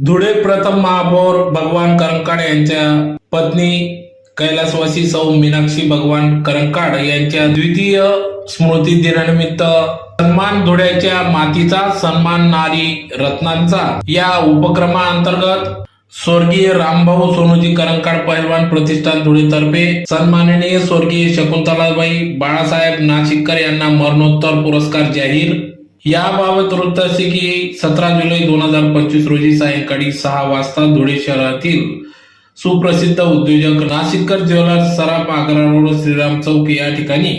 धुळे प्रथम महापौर भगवान करंकाड यांच्या पत्नी कैलासवासी सौ मीनाक्षी भगवान करंकाड यांच्या द्वितीय स्मृती दिनानिमित्त सन्मान धुळ्याच्या मातीचा सन्मान नारी रत्नांचा या उपक्रमाअंतर्गत स्वर्गीय रामभाऊ सोनूजी करंकाड पहिलवान प्रतिष्ठान धुळेतर्फे सन्माननीय स्वर्गीय शकुंतलाबाई बाळासाहेब नाशिककर यांना मरणोत्तर पुरस्कार जाहीर याबाबत वृत्त असे की सतरा जुलै दोन हजार पंचवीस रोजी सायंकाळी सहा वाजता धुळे शहरातील सुप्रसिद्ध उद्योजक नाशिककर ज्वेलर्स सराफ आग्रा रोड श्रीराम चौक या ठिकाणी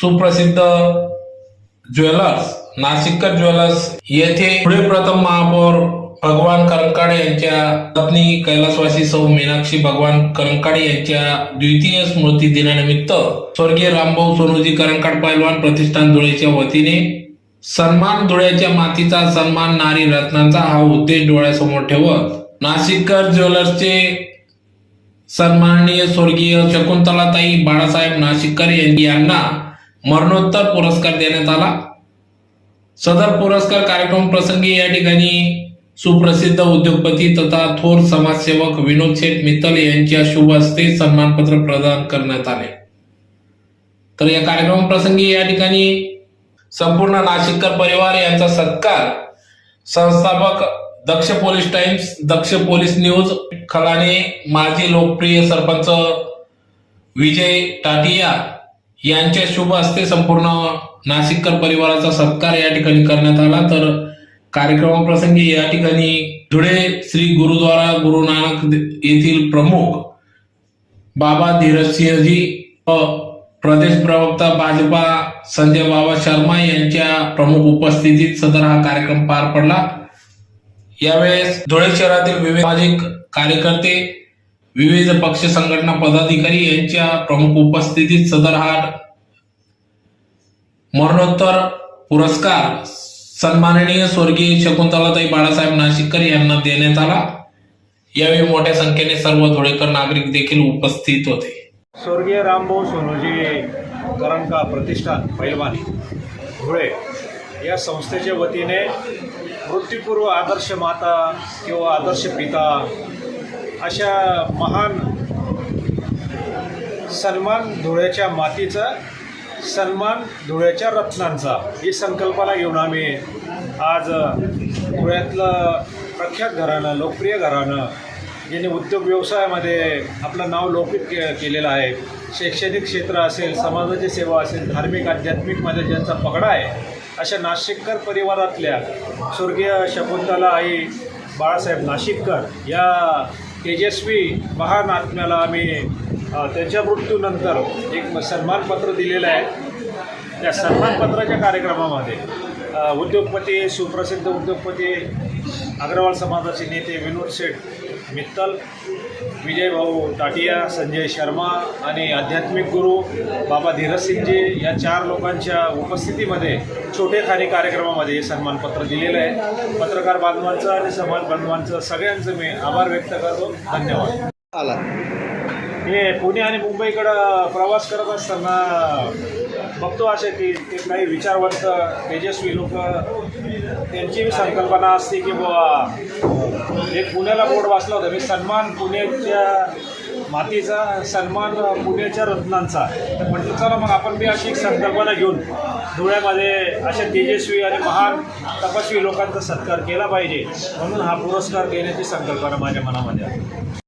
सुप्रसिद्ध ज्वेलर्स नाशिककर ज्वेलर्स येथे पुढे प्रथम महापौर भगवान करंकाड यांच्या पत्नी कैलासवासी सौ मीनाक्षी भगवान करंकाळे यांच्या द्वितीय स्मृती दिनानिमित्त स्वर्गीय रामभाऊ सोनोजी करंकाड पैलवान प्रतिष्ठान धुळेच्या वतीने सन्मान धुळ्याच्या मातीचा सन्मान नारी रत्नांचा हा उद्देश डोळ्यासमोर ठेवत नाशिककर ज्वेलर्सचे सन्माननीय स्वर्गीय शकुंतलाताई बाळासाहेब नाशिककर यांनी- यांना मरणोत्तर पुरस्कार देण्यात आला. सदर पुरस्कार कार्यक्रम प्रसंगी या ठिकाणी सुप्रसिद्ध उद्योगपती तथा थोर समाजसेवक विनोद शेठ मित्तल यांच्या शुभ हस्ते सन्मानपत्र प्रदान करण्यात आले. तर या कार्यक्रम प्रसंगी या ठिकाणी संपूर्ण नाशिककर परिवार यांचा सत्कार. संस्थापक Daksh police times Daksh police news खलाने माजी लोकप्रिय सरपंच विजय टाटिया यांच्या शुभ हस्ते संपूर्ण नाशिककर परिवाराचा सत्कार या ठिकाणी करण्यात आला. तर कार्यक्रमाप्रसंगी या ठिकाणी धुळे श्री गुरुद्वारा गुरु नानक येथील प्रमुख बाबा धीरजसिंहजी व प्रदेश प्रवक्ता भाजपा संजय बाबा शर्मा यांच्या प्रमुख उपस्थितीत सदर हा कार्यक्रम पार पडला. यावेळेस धुळे शहरातील विविध सामाजिक कार्यकर्ते विविध पक्ष संघटना पदाधिकारी यांच्या प्रमुख उपस्थितीत सदर हा मरणोत्तर पुरस्कार सन्माननीय स्वर्गीय शकुंतलाताई बाळासाहेब नाशिककर यांना देण्यात आला. यावेळी मोठ्या संख्येने सर्व धुळेकर नागरिक देखील उपस्थित होते. स्वर्गीय रामभाऊ सोनोजी करंका प्रतिष्ठान पैलवान धुळे या संस्थेच्या वतीने मृत्यूपूर्व आदर्श माता किंवा आदर्श पिता अशा महान सन्मान धुळ्याच्या मातीचा सन्मान धुळ्याच्या रत्नांचा ही संकल्पना घेऊन आम्ही आज धुळ्यातलं प्रख्यात घराणं लोकप्रिय घराणं ज्यांनी उद्योग व्यवसायामध्ये आपलं नाव लौकिक के केलेलं आहे. शैक्षणिक क्षेत्र असेल समाजाची सेवा असेल धार्मिक आध्यात्मिकमध्ये ज्यांचा पगडा आहे अशा नाशिककर परिवारातल्या स्वर्गीय शकुंतला आई बाळासाहेब नाशिककर या तेजस्वी महान आत्म्याला आम्ही त्यांच्या मृत्यूनंतर एक सन्मानपत्र दिलेलं आहे. त्या सन्मानपत्राच्या कार्यक्रमामध्ये उद्योगपती सुप्रसिद्ध उद्योगपती अग्रवाल समाजाचे नेते विनोद शेठ मित्तल विजय भाऊ टाटिया संजय शर्मा आणि आध्यात्मिक गुरु बाबा धीरजसिंगजी या चार लोकांच्या उपस्थितीमध्ये छोटेखानी कार्यक्रमामध्ये हे सन्मानपत्र दिलेलं आहे. पत्रकार बांधवांचं आणि समाज बांधवांचं सगळ्यांचं मी आभार व्यक्त करतो. धन्यवाद. आला. हे पुणे आणि मुंबईकडं प्रवास करत असताना बघतो असे की ते काही विचारवंत तेजस्वी लोक त्यांची बी संकल्पना असते की बुवा एक पुण्याला बोर्ड वाचला होता. मी सन्मान पुण्याच्या मातीचा सन्मान पुण्याच्या रत्नांचा. तर म्हटलं चला मग आपण बी अशी एक संकल्पना घेऊन धुळ्यामध्ये अशा तेजस्वी आणि महान तपस्वी लोकांचा सत्कार केला पाहिजे. म्हणून हा पुरस्कार देण्याची संकल्पना माझ्या मनामध्ये आहे.